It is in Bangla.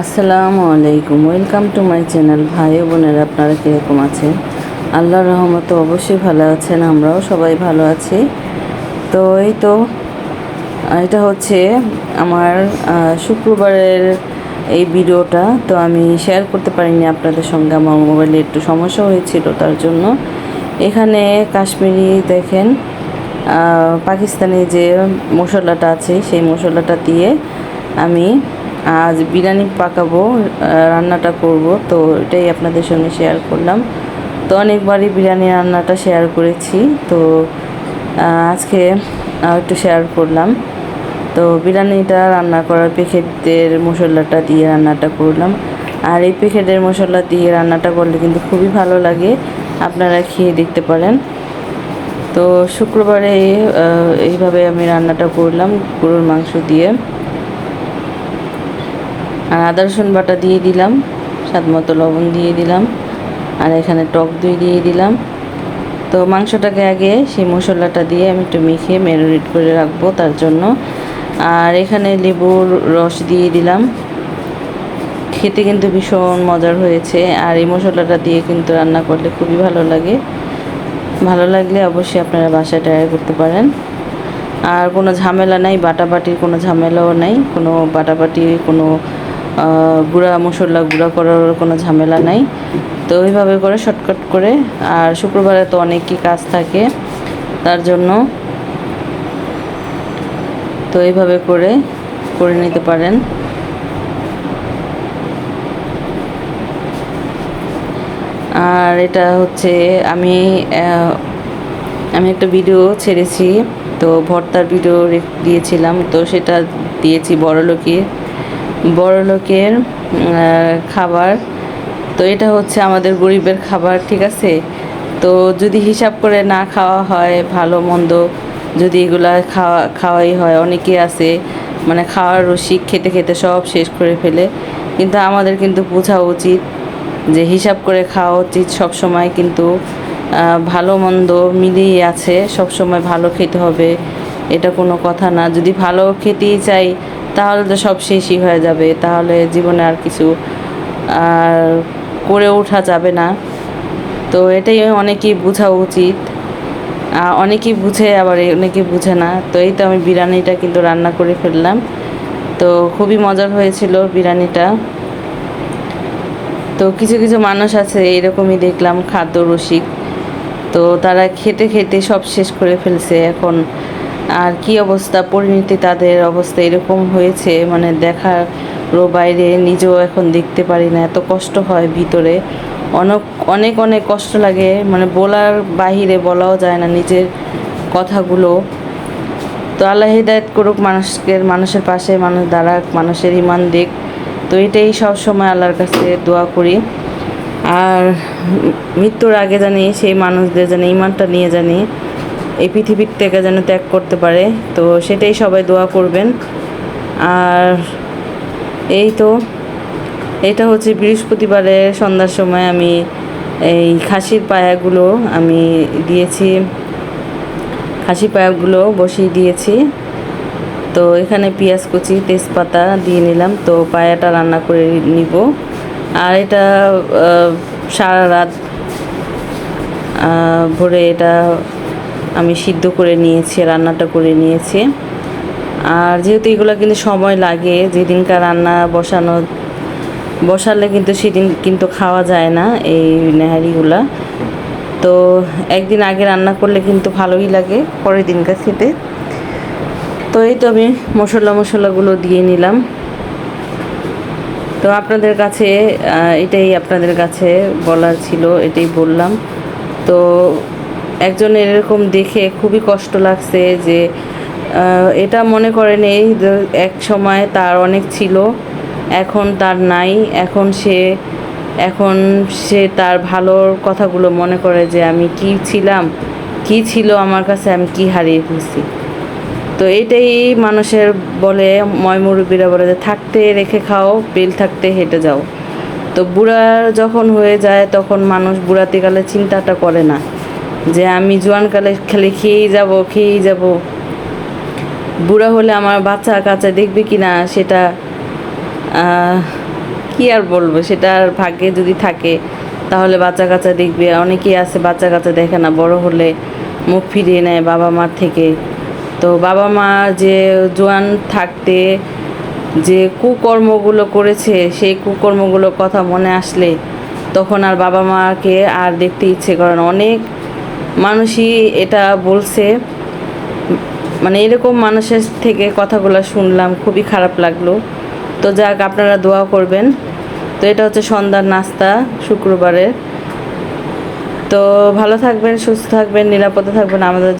আসসালামু আলাইকুম। ওয়েলকাম টু মাই চ্যানেল ভাই বোনেরা, আপনারা কীরকম আছেন? আল্লাহর রহমত অবশ্যই ভালো আছেন, আমরাও সবাই ভালো আছি। তো এই তো, এটা হচ্ছে আমার শুক্রবারের এই ভিডিওটা। তো আমি শেয়ার করতে পারিনি আপনাদের সঙ্গে, আমার মোবাইলে একটু সমস্যা হয়েছিল, তার জন্য। এখানে কাশ্মীরি দেখেন পাকিস্তানি যে মশলাটা আছে, সেই মশলাটা দিয়ে আমি আজ বিরিয়ানি পাকাবো রান্নাটা করব। তো এটাই আপনাদের সঙ্গে শেয়ার করলাম। তো অনেকবারই বিরিয়ানি রান্নাটা শেয়ার করেছি। তো আজকে একটু শেয়ার করলাম। তো বিরিয়ানিটা রান্না করার প্যাকেটের মশলাটা দিয়ে রান্নাটা করলাম। আর এই প্যাকেটের মশলা দিয়ে রান্নাটা করলে কিন্তু খুবই ভালো লাগে। আপনারা খেয়ে দেখতে পারেন। তো শুক্রবারে এইভাবে আমি রান্নাটা করলাম গরুর মাংস দিয়ে। আর আদা রসুন বাটা দিয়ে দিলাম, স্বাদ মতো লবণ দিয়ে দিলাম, আর এখানে টক দই দিয়ে দিলাম। তো মাংসটাকে আগে সেই মশলাটা দিয়ে আমি একটু মেখে ম্যারিনেট করে রাখব তার জন্য। আর এখানে লেবুর রস দিয়ে দিলাম। খেতে কিন্তু ভীষণ মজার হয়েছে, আর এই মশলাটা দিয়ে কিন্তু রান্না করলে খুবই ভালো লাগে। ভালো লাগলে অবশ্যই আপনারা বাসায় ট্রাই করতে পারেন। আর কোনো ঝামেলা নাই, বাটাবাটির কোনো ঝামেলাও নাই, কোনো বাটাবাটি কোনো গুঁড়া মশলা গুঁড়া করার কোনো ঝামেলা নাই। তো ওইভাবে করে শর্টকাট করে, আর শুক্রবারে তো অনেকই কাজ থাকে, তার জন্য তো এইভাবে করে করে নিতে পারেন। আর এটা হচ্ছে আমি আমি একটা ভিডিও ছেড়েছি, তো ভর্তার ভিডিও দিয়েছিলাম, তো সেটা দিয়েছি বড়লোকের বড়লোকের খাবার। তো এটা হচ্ছে আমাদের গরিবের খাবার, ঠিক আছে? তো যদি হিসাব করে না খাওয়া হয়, ভালো মন্দ যদি এগুলা খাওয়া, খাওয়াই হয় অনেকে আছে মানে খাওয়ার রসিক খেতে খেতে সব শেষ করে ফেলে। কিন্তু আমাদের কিন্তু বোঝা উচিত যে হিসাব করে খাওয়া উচিত সব সময় কিন্তু ভালো মন্দ মিলিয়ে আছে সব সময় ভালো খেতে হবে। এটা কোনো কথা না। যদি ভালো খেতেই চাই তাহলে তো সব শেষই হয়ে যাবে। তাহলে জীবনে আর কিছু, আর করে ওঠা যাবে না। তো এটাই অনেকেই বোঝা উচিত। অনেকেই বুঝে, আবার অনেকে বুঝে না। তো এই তো আমি বিরিয়ানিটা কিন্তু রান্না করে ফেললাম। তো খুবই মজার হয়েছিল বিরিয়ানিটা। তো কিছু কিছু মানুষ আছে, এরকমই দেখলাম, খাদ্য রসিক। তো তারা খেতে খেতে সব শেষ করে ফেলছে। এখন আর কি অবস্থা, পরিণতি তাদের অবস্থা এরকম হয়েছে মানে দেখারও বাইরে নিজেও এখন দেখতে পারি না, এত কষ্ট হয় ভিতরে। অনেক অনেক অনেক কষ্ট লাগে মানে বলার বাহিরে বলাও যায় না নিজের কথাগুলো। তো আল্লাহ হিদায়ত করুক মানুষকে, মানুষের পাশে মানুষ দাঁড়াক, মানুষের ইমান দিক তো এটাই সব সময় আল্লাহর কাছে দোয়া করি। আর মৃত্যুর আগে জানি সেই মানুষদের জানি ইমানটা নিয়ে জানি। এই পৃথিবীর থেকে যেন ত্যাগ করতে পারে। তো সেটাই সবাই দোয়া করবেন। আর এই তো, এটা হচ্ছে বৃহস্পতিবারে সন্ধ্যার সময় আমি এই খাসির পায়াগুলো আমি দিয়েছি। খাসি পায়াগুলো বসিয়ে দিয়েছি। তো এখানে পেঁয়াজ কুচি, তেজপাতা দিয়ে নিলাম। তো পায়াটা রান্না করে নিব। আর এটা সারা রাত ভরে এটা আমি সিদ্ধ করে নিয়েছি, রান্নাটা করে নিয়েছি। আর যেহেতু এগুলো কিন্তু সময় লাগে, যেদিনকার রান্না বসানো, বসালে কিন্তু সেদিন কিন্তু খাওয়া যায় না এই নেহারিগুলা। তো একদিন আগে রান্না করলে কিন্তু ভালোই লাগে, পরের দিনকার খেতে। তো এই তো আমি মশলা মশলাগুলো দিয়ে নিলাম। তো আপনাদের কাছে এটাই আপনাদের কাছে বলার ছিল, এটাই বললাম। তো একজনের এরকম দেখে খুবই কষ্ট লাগছে যে এটা মনে করেন এই এক সময় তার অনেক ছিল, এখন তার নাই, এখন সে এখন সে তার ভালোর কথাগুলো মনে করে যে, আমি কি ছিলাম, কি ছিল আমার কাছে, আমি কি হারিয়ে ফেলছি? তো এটাই মানুষের বলে ময়মুরব্বীরা বলে যে, থাকতে রেখে খাও, বেল থাকতে হেঁটে যাও। তো বুড়া যখন হয়ে যায়, তখন মানুষ বুড়াতে গেলে চিন্তাটা করে না। যে আমি জোয়ানকালে খালি খেয়েই যাব খেয়েই যাব। বুড়া হলে আমার বাচ্চা কাচ্চা দেখবে কি না সেটা কি আর বলব? সেটা আর ভাগ্যে যদি থাকে, তাহলে বাচ্চা কাচ্চা দেখবে। অনেকেই আছে বাচ্চা কাচ্চা দেখে না, বড় হলে মুখ ফিরিয়ে নেয় বাবা মার থেকে। তো বাবা মা যে জোয়ান থাকতে যে কুকর্মগুলো করেছে, সেই কুকর্মগুলোর কথা মনে আসলে তখন আর বাবা মাকে আর দেখতে ইচ্ছে করে না। অনেক মানুষই এটা বলছে। মানে এরকম মানুষের থেকে কথাগুলো শুনলাম, খুবই খারাপ লাগল। তো যাক, আপনারা দোয়া করবেন। তো এটা হচ্ছে সন্ধ্যার নাস্তা, শুক্রবারের। তো ভালো থাকবেন, সুস্থ থাকবেন, নিরাপদে থাকবেন আমাদের